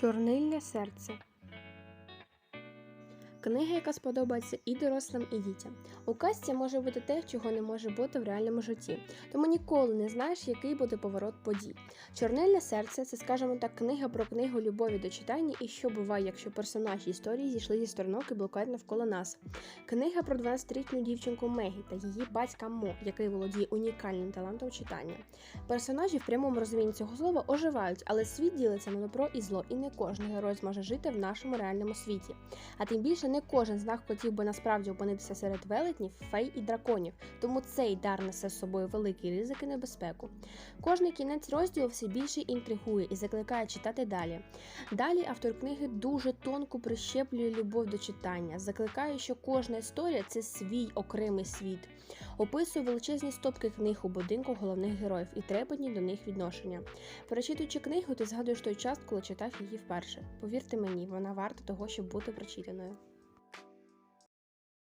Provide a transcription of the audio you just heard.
Чорнильне серце. Книга, яка сподобається і дорослим, і дітям. У казці може бути те, чого не може бути в реальному житті, тому ніколи не знаєш, який буде поворот подій. Чорнильне серце це, скажімо так, книга про книгу любові до читання і що буває, якщо персонажі історії зійшли зі сторінок і блукають навколо нас. Книга про 12-літню дівчинку Мегі та її батька Мо, який володіє унікальним талантом читання. Персонажі в прямому розумінні цього слова оживають, але світ ділиться на добро і зло, і не кожен герой зможе жити в нашому реальному світі. А тим більше не кожен з нас хотів би насправді опинитися серед велетнів, фей і драконів, тому цей дар несе з собою великий ризик і небезпеку. Кожний кінець розділу все більше інтригує і закликає читати далі. Далі автор книги дуже тонко прищеплює любов до читання, закликає, що кожна історія це свій окремий світ, описує величезні стопки книг у будинку головних героїв і трепетні до них відношення. Перечитуючи книгу, ти згадуєш той час, коли читав її вперше. Повірте мені, вона варта того, щоб бути прочитаною.